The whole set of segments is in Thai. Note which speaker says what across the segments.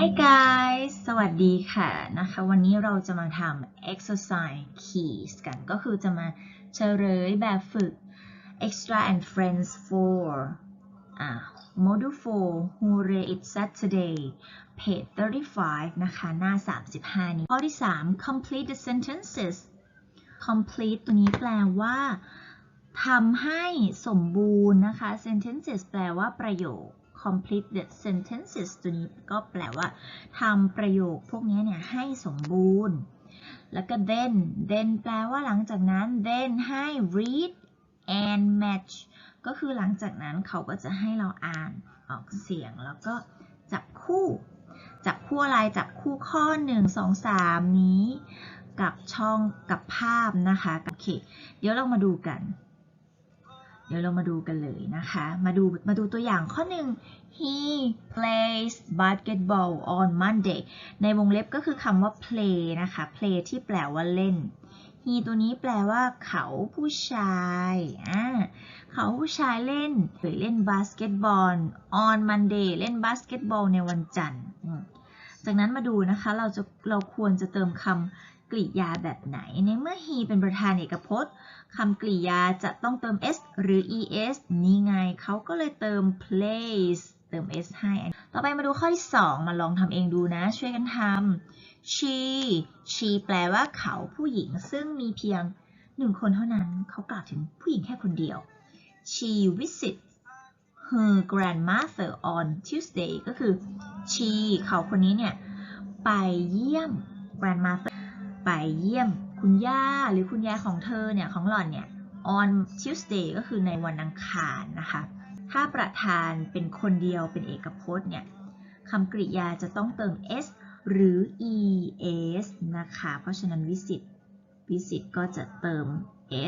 Speaker 1: Hi guys สวัสดีค่ะนะคะ วันนี้เราจะมาทำ exercise keys กัน ก็คือจะมาเฉลยแบบฝึก extra and friends for อ่า module 4 Hooray it's Saturday page 35 นะคะ หน้า 35 นี้ ข้อที่ 3 complete the sentences complete ตัวนี้แปลว่าทำให้สมบูรณ์นะคะ sentences แปลว่าประโยค complete the sentences ตัวนี้ก็แปลว่าทำประโยคพวกนี้เนี่ยให้สมบูรณ์ แล้วก็ then then แปลว่าหลังจากนั้น then ให้ read and match ก็คือหลังจากนั้นเขาก็จะให้เราอ่านออกเสียงแล้วก็จับคู่ จับคู่อะไร จับคู่ข้อ 1 2 3 นี้ กับช่องกับภาพนะคะโอเค เดี๋ยวเรามาดูกัน เดี๋ยวเรามาดูกันเลยนะคะ มาดูมาดูตัวอย่างข้อหนึ่ง he plays basketball on Monday ในวงเล็บก็คือคำว่า play นะคะ play ที่แปลว่าเล่น he ตัวนี้แปลว่าเขาผู้ชายอ่าเขาผู้ชายเล่นหรือเล่นบาสเกตบอล on Monday เล่นบาสเกตบอลในวันจันทร์ จากนั้นมาดูนะคะ เราจะเราควรจะเติมคำ กริยาแบบไหน ในเมื่อ he เป็นประธานเอกพจน์คำกริยาจะต้องเติม s หรือ es นี่ไงเขาก็เลยเติม plays เติม s ให้ ต่อไปมาดูข้อที่ 2 มาลองทำเองดูนะ ช่วยกันทำ she she แปลว่าเขาผู้หญิงซึ่งมีเพียงหนึ่งคนเท่านั้นเขากล่าวถึงผู้หญิงแค่คนเดียว she visits her grandmother on Tuesday ก็คือ she เขาคนนี้เนี่ย ไปเยี่ยม grandmother ไปเยี่ยมคุณย่าหรือคุณยายของเธอเนี่ยของหล่อนเนี่ย on Tuesday ก็คือในวันอังคารนะคะ ถ้าประธานเป็นคนเดียวเป็นเอกพจน์เนี่ยคำกริยาจะต้องเติม s หรือ es นะคะ เพราะฉะนั้น visit visit ก็จะเติม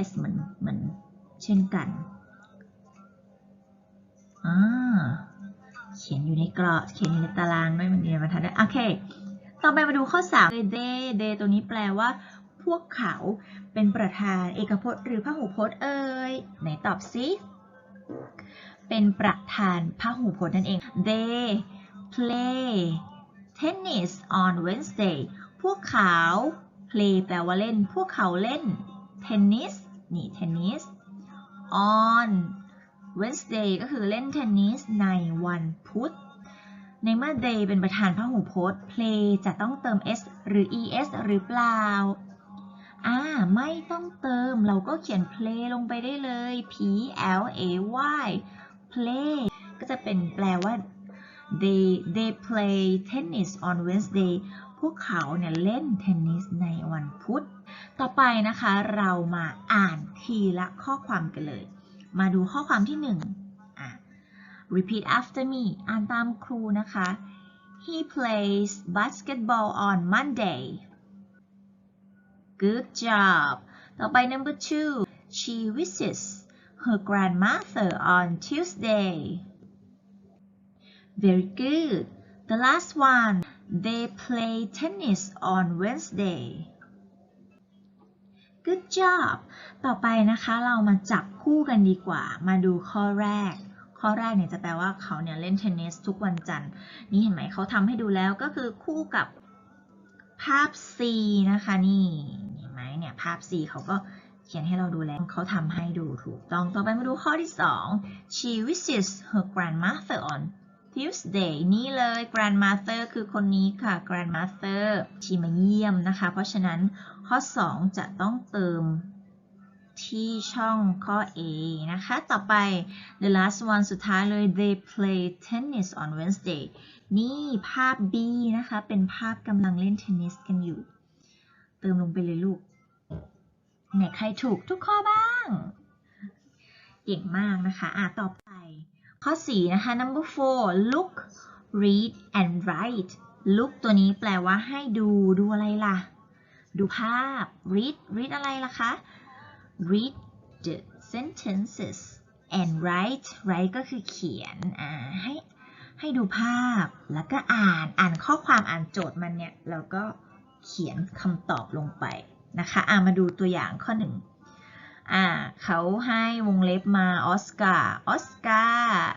Speaker 1: s เหมือนเหมือนเช่นกันอ่าเขียนอยู่ในกรอบเขียนอยู่ในตารางด้วยมันเรียนมาทันได้โอเค ต่อไปมาดูข้อ3 they they ตัวนี้แปลว่า พวกเขาเป็นประธานเอกพจน์หรือพหูพจน์เอ่ยไหนตอบซิเป็นประธานพหูพจน์นั่นเอง they play tennis on Wednesday พวกเขา play แปลว่าเล่น พวกเขาเล่น tennis นี่ tennis on Wednesday ก็คือเล่นเทนนิสในวันพุธ ในเมื่อ they เป็นประธานพหูพจน์ play จะต้องเติม s หรือ es หรือเปล่า อ่า ไม่ต้องเติม เราก็เขียน play ลงไปได้เลย p l a y play ก็จะเป็นแปลว่า they they play tennis on Wednesday พวกเขาเนี่ยเล่นเทนนิสในวันพุธ ต่อไปนะคะ เรามาอ่านทีละข้อความกันเลย มาดูข้อความที่หนึ่ง repeat after me อ่านตามครูนะคะ he plays basketball on Monday good job ต่อไป number two she visits her grandmother on Tuesday very good the last one they play tennis on Wednesday good job ต่อไปนะคะ เรามาจับคู่กันดีกว่า มาดูข้อแรก ข้อแรกเนี่ยจะแปลว่าเขาเนี่ยเล่นเทนนิสทุกวันจันทร์ นี่เห็นไหมเขาทำให้ดูแล้วก็คือคู่กับภาพ C นะคะนี่เห็นไหมเนี่ยภาพ C เขาก็เขียนให้เราดูแล้วเขาทำให้ดูถูกต้อง ต่อไปมาดูข้อที่ 2 she visits her grandmother on Tuesday นี่เลย grandmother คือคนนี้ค่ะ grandmother ชีมาเยี่ยมนะคะ เพราะฉะนั้นข้อ 2 จะต้องเติม ที่ช่องข้อ A นะคะ ต่อไป the last one สุดท้ายเลย they play tennis on Wednesday นี่ภาพ B นะคะ เป็นภาพกำลังเล่นเทนนิสกันอยู่ เติมลงไปเลยลูก ไหนใครถูกทุกข้อบ้าง เก่งมากนะคะ อะ ต่อไป ข้อ 4 นะคะ number four look read and write look ตัวนี้แปลว่าให้ดู ดูอะไรล่ะ ดูภาพ read read อะไรล่ะคะ read the sentences and write write ก็คือเขียนอ่าให้ให้ดูภาพแล้วก็อ่านอ่านข้อความอ่านโจทย์มันเนี่ยแล้วก็เขียนคำตอบลงไปนะคะอ่ามาดูตัวอย่างข้อหนึ่งอ่าเขาให้วงเล็บมาออสการ์ออสการ์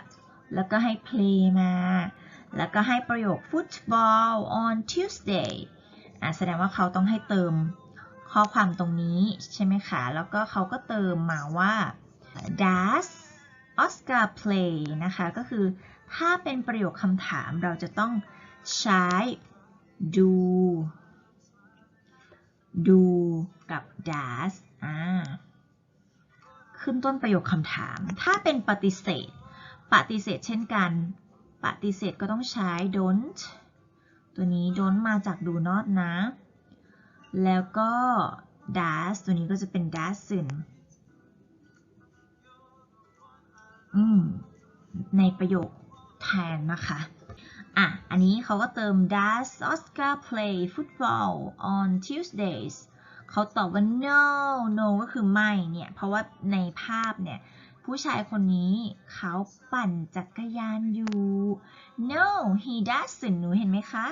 Speaker 1: แล้วก็ให้เพลงมา แล้วก็ให้ประโยค football on Tuesday อะแสดงว่าเขาต้องให้เติม ข้อความตรงนี้ใช่ไหมคะ แล้วก็เขาก็เติมมาว่า does Oscar play นะคะ ก็คือถ้าเป็นประโยคคำถามเราจะต้องใช้ do do กับ does อ่าขึ้นต้นประโยคคำถาม ถ้าเป็นปฏิเสธ ปฏิเสธเช่นกัน ปฏิเสธก็ต้องใช้ don't ตัวนี้ don't มาจาก do not นะ แล้วก็ does ตัวนี้ก็จะเป็น doesn't อืมในประโยคแทนนะคะ อะ อันนี้เขาก็เติม does Oscar play football on Tuesdays เขาตอบว่า no no ก็คือไม่เนี่ย เพราะว่าในภาพเนี่ย ผู้ชายคนนี้เขาปั่นจักรยานอยู่ no he doesn't หนูเห็นไหมคะ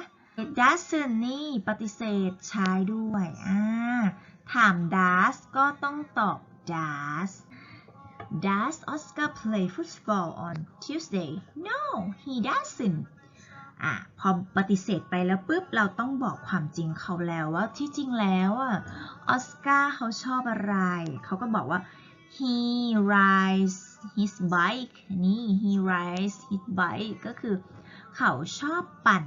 Speaker 1: doesn't นี่ปฏิเสธใช้ด้วยอ่าถาม does ก็ต้องตอบ does Does Oscar play football on Tuesday? No, he doesn't. อะพอปฏิเสธไปแล้วปุ๊บเราต้องบอกความจริงเขาแล้วว่าที่จริงแล้วอะออสการ์เขาชอบอะไร เขาก็บอกว่า he rides his bike นี่ he rides his bike ก็คือเขาชอบปั่น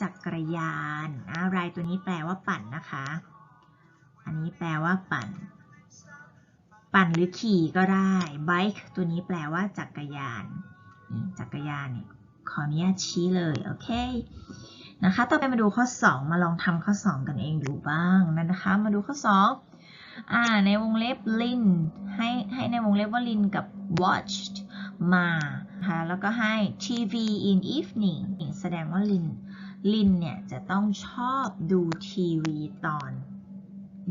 Speaker 1: จักรยานอะ ride ตัวนี้แปลว่าปั่นนะคะ อันนี้แปลว่าปั่น ปั่นหรือขี่ก็ได้ bike ตัวนี้แปลว่าจักรยาน จักรยานเนี่ยขออนุญาตชี้เลย โอเค นะคะ ต่อไปมาดูข้อ 2 มาลองทำข้อ 2 กันเองดูบ้างนั่นนะคะ มาดูข้อ 2 อ่า ในวงเล็บลินให้ให้ในวงเล็บว่าลินกับ watched มาค่ะแล้วก็ให้ TV in evening แสดงว่าลิน ลินเนี่ยจะต้องชอบดูทีวีตอน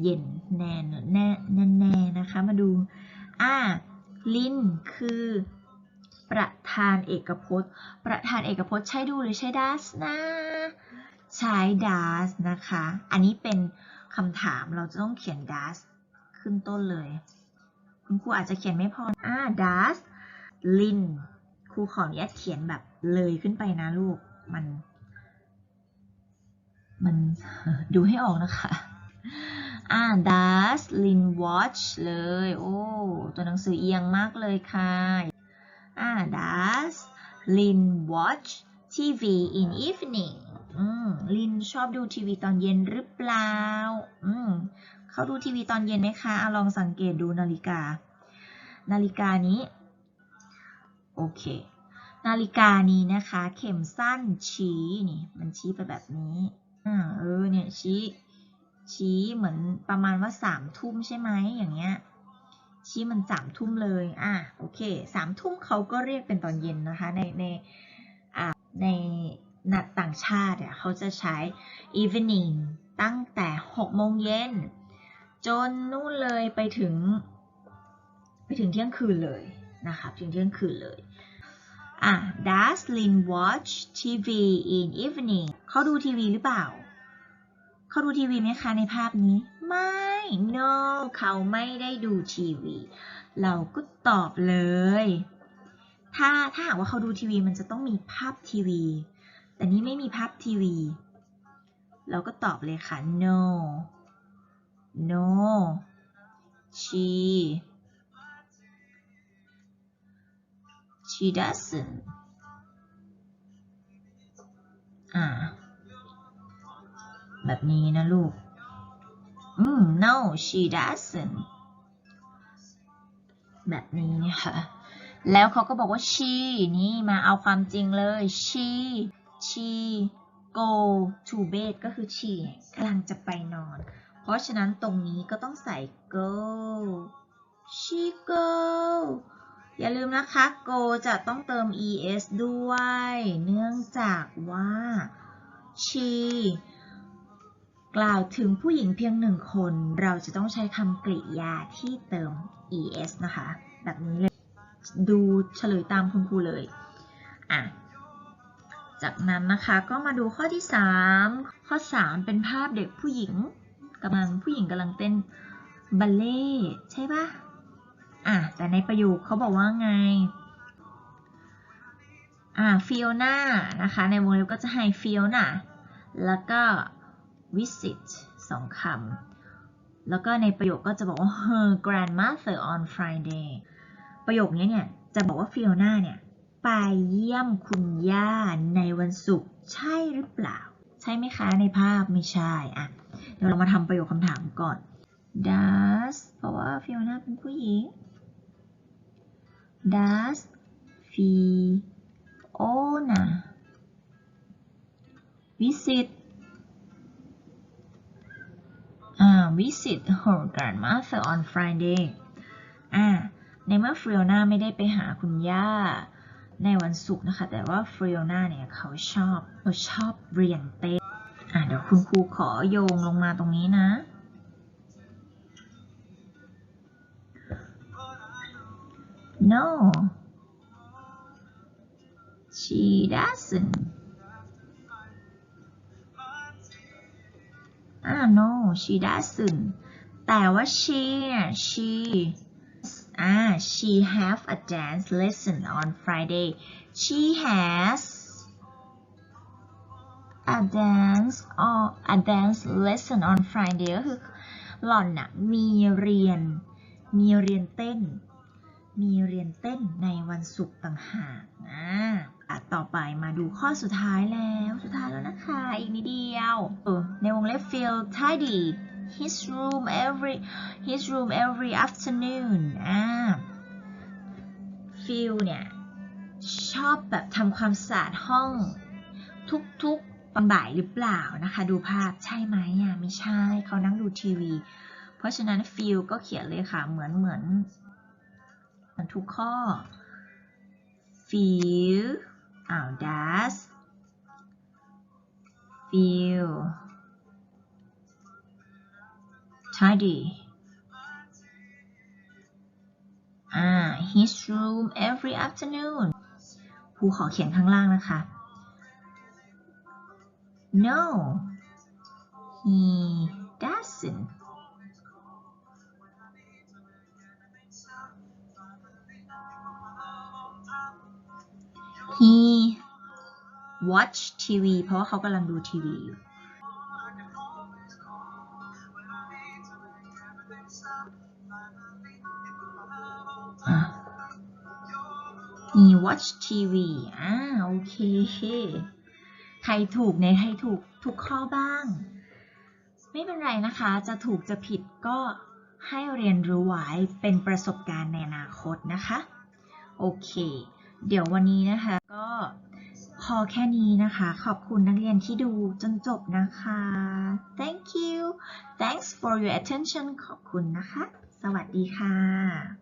Speaker 1: เย็นแน่แน่แน่แน่นะคะ มาดู อ่า ลินคือ ประธานเอกพจน์ ประธานเอกพจน์ใช้ดูหรือใช้ดัสนะ ใช้ดัสนะคะ อันนี้เป็นคำถามเราจะต้องเขียนดัสขึ้นต้นเลย คุณครูอาจจะเขียนไม่พอ อ่าดัสลินครูขออนุญาตเขียนแบบเลยขึ้นไปนะลูก มัน มันดูให้ออกนะคะ อ่า does Lin watch เลย โอ้ ตัวหนังสือเอียงมากเลยค่ะอ่า does Lin watch TV in evening อืมลินชอบดูทีวีตอนเย็นหรือเปล่า อืมเขาดูทีวีตอนเย็นไหมคะอะลองสังเกตดูนาฬิกา นาฬิกานี้ โอเค นาฬิกานี้นะคะ เข็มสั้นชี้นี่ มันชี้ไปแบบนี้ อ่าเออเนี่ยชี้ชี้เหมือนประมาณว่าสามทุ่มใช่ไหมอย่างเงี้ยชี้มันสามทุ่มเลยอะโอเคสามทุ่มเขาก็เรียกเป็นตอนเย็นนะคะในในอ่าในนัดต่างชาติอะเขาจะใช้ evening ตั้งแต่หกโมงเย็นจนนู่นเลยไปถึง ไปถึงเที่ยงคืนเลยนะคะถึงเที่ยงคืนเลยอะ Does Lin watch TV in evening เขาดูทีวีหรือเปล่า เขาดูทีวีไหมคะในภาพนี้ ไม่ no เขาไม่ได้ดูทีวี เราก็ตอบเลย ถ้าถ้าหากว่าเขาดูทีวีมันจะต้องมีภาพทีวี แต่นี้ไม่มีภาพทีวี เราก็ตอบเลยค่ะ no no she she doesn't อ่า แบบนี้นะลูกอืม no she doesn't แบบนี้ค่ะแล้วเขาก็บอกว่า she นี่มาเอาความจริงเลย she she go to bed ก็คือ she กำลังจะไปนอน เพราะฉะนั้นตรงนี้ก็ต้องใส่ go she go อย่าลืมนะคะ go จะต้องเติม es ด้วย เนื่องจากว่า she กล่าวถึงผู้หญิงเพียงหนึ่งคน เราจะต้องใช้คำกริยาที่เติม es นะคะ แบบนี้เลย ดูเฉลยตามคุณครูเลยอะจากนั้นนะคะก็มาดูข้อที่ 3 ข้อ 3 เป็นภาพเด็กผู้หญิงกำลังผู้หญิงกำลังเต้นบัลเล่ต์ใช่ปะอะแต่ในประโยคเขาบอกว่าไงออ่า Fiona นะคะในวงเล็บก็จะให้ Fiona แล้วก็ visit สองคำ แล้วก็ในประโยคก็จะบอกว่า her grandmother on Friday ประโยคนี้เนี่ย จะบอกว่า Fiona เนี่ย ไปเยี่ยมคุณย่าในวันศุกร์ใช่หรือเปล่า ใช่ไหมคะในภาพไม่ใช่อะเดี๋ยวเรามาทำประโยคคำถามก่อน does เพราะว่า Fiona เป็นผู้หญิง does Fiona visit visit her grandmother on Friday อ่าในเมื่อฟ i โอนาไม่ได้ไปหาคุณย่า ในวันศุกร์นะคะ แต่ว่าฟ i โอนาเนี่ยเขาชอบเขาชอบเรียนเต้นอ่าเดี๋ยวคุณครูขอโยงลงมาตรงนี้นะ no she doesn't อ่า no she doesn't แต่ว่า she she อ่า she have a dance lesson on Friday she has a dance or a dance lesson on Friday ก็คือหล่อนน่ะมีเรียน มีเรียนเต้น มีเรียนเต้นในวันศุกร์ต่างหากอ่าอะต่อไปมาดูข้อสุดท้ายแล้ว สุดท้ายแล้วนะคะ อีกนิดเดียว เออในวงเล็บ feel tidy his room every his room every afternoon อ่า feel เนี่ย ชอบแบบทำความสะอาดห้อง ทุกๆบ่ายหรือเปล่านะคะ ดูภาพใช่ไหมอะไม่ใช่เขานั่งดูทีวี เพราะฉะนั้น feel ก็เขียนเลยค่ะเหมือนเหมือนเหมือนทุกข้อ feel tidy อ่า his room every afternoon ครูขอเขียนข้างล่างนะคะ no he doesn't he watch TV เพราะว่าเขากำลังดูทีวีอยู่ he watch TV อ่าโอเค ใครถูกในใครถูกทุกข้อบ้าง ไม่เป็นไรนะคะ จะถูกจะผิดก็ให้เรียนรู้ไว้เป็นประสบการณ์ในอนาคตนะคะ โอเค เดี๋ยววันนี้นะคะ ก็พอแค่นี้นะคะ ขอบคุณนักเรียนที่ดูจนจบนะคะ thank you thanks for your attention ขอบคุณนะคะ สวัสดีค่ะ